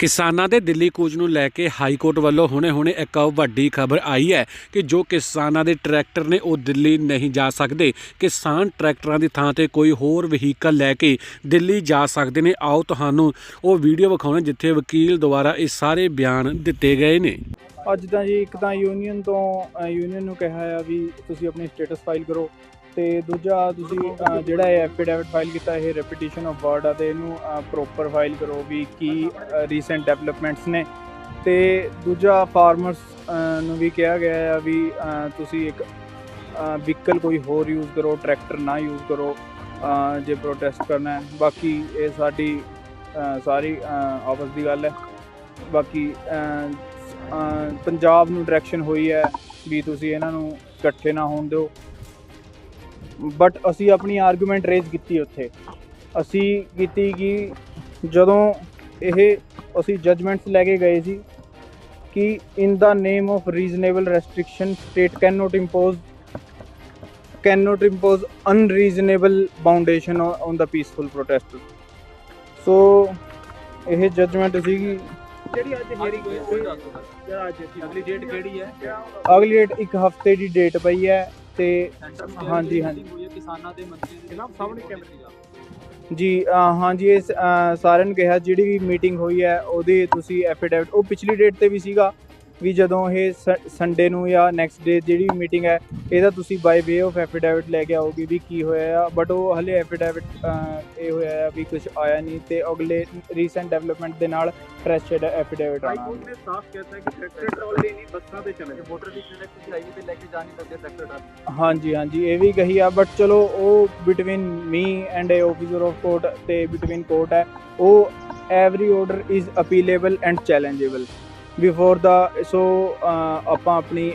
ਕਿਸਾਨਾਂ ਦੇ ਦਿੱਲੀ ਕੂਚ ਨੂੰ ਲੈ ਕੇ ਹਾਈ ਕੋਰਟ ਵੱਲੋਂ ਹੁਣੇ-ਹੁਣੇ ਇੱਕ ਵੱਡੀ ਖਬਰ ਆਈ ਹੈ ਕਿ ਜੋ ਕਿਸਾਨਾਂ ਦੇ ਟਰੈਕਟਰ ਨੇ ਉਹ ਦਿੱਲੀ ਨਹੀਂ ਜਾ ਸਕਦੇ, ਕਿਸਾਨ ਟਰੈਕਟਰਾਂ ਦੀ ਥਾਂ ਤੇ ਕੋਈ ਹੋਰ ਵਹੀਕਲ ਲੈ ਕੇ ਦਿੱਲੀ ਜਾ ਸਕਦੇ ਨੇ। ਆਓ ਤੁਹਾਨੂੰ ਉਹ ਵੀਡੀਓ ਵਿਖਾਉਣਾ ਜਿੱਥੇ ਵਕੀਲ ਦੁਆਰਾ ਇਹ ਸਾਰੇ ਬਿਆਨ ਦਿੱਤੇ ਗਏ ਨੇ। ਅੱਜ ਤਾਂ ਜੀ ਇੱਕ ਤਾਂ ਯੂਨੀਅਨ ਤੋਂ ਯੂਨੀਅਨ ਨੂੰ ਕਿਹਾ ਆ ਵੀ ਤੁਸੀਂ ਆਪਣੀ ਸਟੇਟਸ ਫਾਈਲ ਕਰੋ। ਤੇ ਦੂਜਾ ਤੁਸੀਂ ਅ, ਜਿਹੜਾ ਇਹ ਐਫੀਡੈਵਿਟ ਫਾਈਲ ਕੀਤਾ ਇਹ ਰੈਪੀਟੀਸ਼ਨ ਆਫ ਵਰਡ ਆ ਤੇ ਇਹਨੂੰ ਪ੍ਰੋਪਰ ਫਾਈਲ ਕਰੋ ਵੀ ਕੀ ਰੀਸੈਂਟ ਡਿਵੈਲਪਮੈਂਟਸ ਨੇ। ਤੇ ਦੂਜਾ ਫਾਰਮਰਸ ਨੂੰ ਵੀ ਕਿਹਾ ਗਿਆ ਆ ਵੀ ਅ, ਤੁਸੀਂ ਇੱਕ ਵਹੀਕਲ ਕੋਈ ਹੋਰ ਯੂਜ਼ ਕਰੋ ਟਰੈਕਟਰ ਨਾ ਯੂਜ਼ ਕਰੋ ਅ, ਜੇ ਪ੍ਰੋਟੈਸਟ ਕਰਨਾ ਹੈ। ਬਾਕੀ ਇਹ ਸਾਡੀ ਅ, ਸਾਰੀ ਅ, ਆਪਸ ਦੀ ਗੱਲ ਹੈ। ਬਾਕੀ ਅ, ਅ, ਪੰਜਾਬ ਨੂੰ ਡਾਇਰੈਕਸ਼ਨ ਹੋਈ ਹੈ ਵੀ ਤੁਸੀਂ ਇਹਨਾਂ ਨੂੰ ਇਕੱਠੇ ਨਾ ਹੋਣ ਦਿਓ। ਬਟ ਅਸੀਂ ਆਪਣੀ ਆਰਗੂਮੈਂਟ ਰੇਜ਼ ਕੀਤੀ ਉੱਥੇ। ਅਸੀਂ ਕੀਤੀ ਕਿ ਜਦੋਂ ਇਹ ਅਸੀਂ ਜਜਮੈਂਟਸ ਲੈ ਕੇ ਗਏ ਸੀ ਕਿ in the name of reasonable restriction state can not impose can not impose unreasonable boundation on the peaceful protest so ਇਹ ਜਜਮੈਂਟ ਸੀਗੀ ਜਿਹੜੀ ਅੱਜ ਹੀਅਰਿੰਗ ਹੋਈ? ਉਹ ਦੱਸ ਦਿਓ ਜਿਹੜਾ ਅੱਜ ਦੀ ਅਗਲੀ ਡੇਟ ਕਿਹੜੀ ਹੈ? ਅਗਲੀ ਡੇਟ ਇੱਕ ਹਫ਼ਤੇ ਦੀ ਡੇਟ ਪਈ ਹੈ ਤੇ ਹਾਂਜੀ, ਹਾਂਜੀ। ਕਿਸਾਨਾਂ ਦੇ ਮੰਤਰੀ ਦੇ ਜਨਾਬ, ਸਾਹਮਣੇ ਕੈਮਰੇ ਜੀ ਹਾਂਜੀ ਇਹ ਸਾਰਿਆਂ ਨੂੰ ਕਿਹਾ ਜਿਹੜੀ ਵੀ ਮੀਟਿੰਗ ਹੋਈ ਹੈ ਉਹਦੀ ਤੁਸੀਂ ਐਫੀਡੈਵਿਟ ਉਹ ਪਿਛਲੀ ਡੇਟ ਤੇ ਵੀ ਸੀਗਾ। ਵੀ ਜਦੋਂ ਇਹ ਸੰਡੇ ਨੂੰ ਜਾਂ ਨੈਕਸਟ ਡੇ ਜਿਹੜੀ ਮੀਟਿੰਗ ਹੈ ਇਹਦਾ ਤੁਸੀਂ ਬਾਈ ਵੇ ਆਫ ਐਫੀਡੈਵਿਟ ਲੈ ਕੇ ਆਓਗੇ ਵੀ ਕੀ ਹੋਇਆ ਆ ਬਟ ਉਹ ਹਲੇ ਐਫੀਡੈਵਿਟ ਇਹ ਹੋਇਆ ਆ ਵੀ ਕੁਝ ਆਇਆ ਨਹੀਂ ਤੇ ਅਗਲੇ ਰੀਸੈਂਟ ਡਿਵੈਲਪਮੈਂਟ ਦੇ ਨਾਲ ਫਰੈਸ਼ ਐਫੀਡੈਵਿਟ ਆਣਾ ਕੋਰਟ ਨੇ ਸਾਫ਼ ਕਹਿਤਾ ਹੈ ਕਿ ਟਰੈਕਟਰ ਟਰਾਲੀ ਨਹੀਂ ਬੱਸਾਂ ਤੇ ਚੱਲੇ। ਮੋਟਰ ਦੀ ਕਨੈਕਟ ਹਾਈਵੇ ਤੇ ਲੈ ਕੇ ਜਾ ਨਹੀਂ ਸਕਦੇ ਟਰੈਕਟਰ ਦਾ। ਹਾਂਜੀ ਹਾਂਜੀ ਇਹ ਵੀ ਕਹੀ ਆ ਬਟ ਚਲੋ ਉਹ between me and a officer of court ਤੇ ਬਿਟਵੀਨ ਕੋਰਟ ਹੈ ਉਹ every order is appealable and challengeable before the so ਆਪਾਂ ਆਪਣੀ